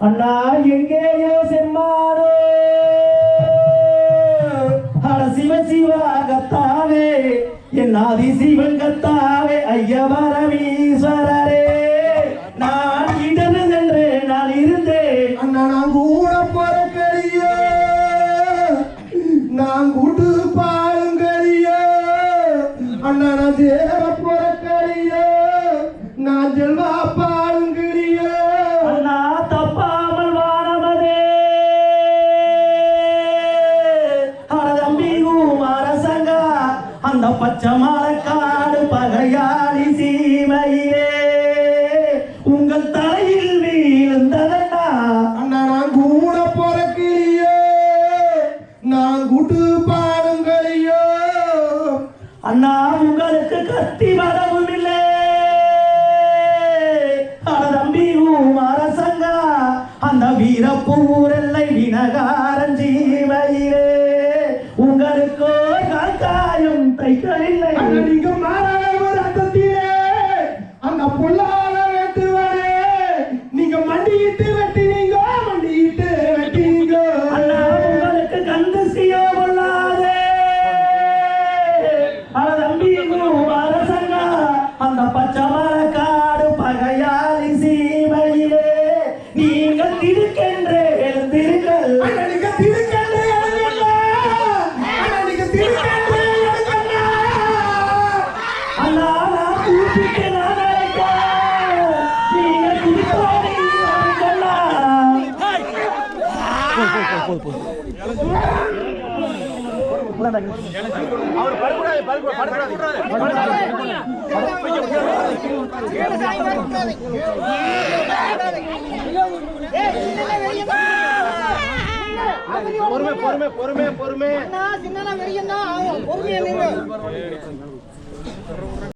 அண்ணா எங்கேயோ செம்மானோ அட சிவ சிவாகத்தாவே என் ஆதி சிவன் கத்தாவே ஐயவரமீஸ்வரரே நான் இடது சென்று நான் இருந்தேன். அண்ணா நான் கூட பறக்கறிய நான் கூட்டு பாருங்கறிய அண்ணா நான் சேர பிறக்கறிய நான் செல்வா அந்த பச்சை மரக்காடு பகையாளி சீமையிலே. உங்கள் தலையில் வீழ்ந்ததண்ணா அண்ணா நான் கூட பிறக்கறிய நான் கூட்டு பாருங்கறிய அண்ணா உங்களுக்கு கத்தி வரவும் இல்லை. அட தம்பி அரசங்கா. அந்த வீரப்பூரெல்லை வினகாரன் ஜீவையிலே உங்களுக்கோ காக்காயும் இல்லை. நீங்க மாறாத அந்த பொல்லா பொறுமை பொறுமை பொறுமை பொறுமை. சின்ன பொறுமையா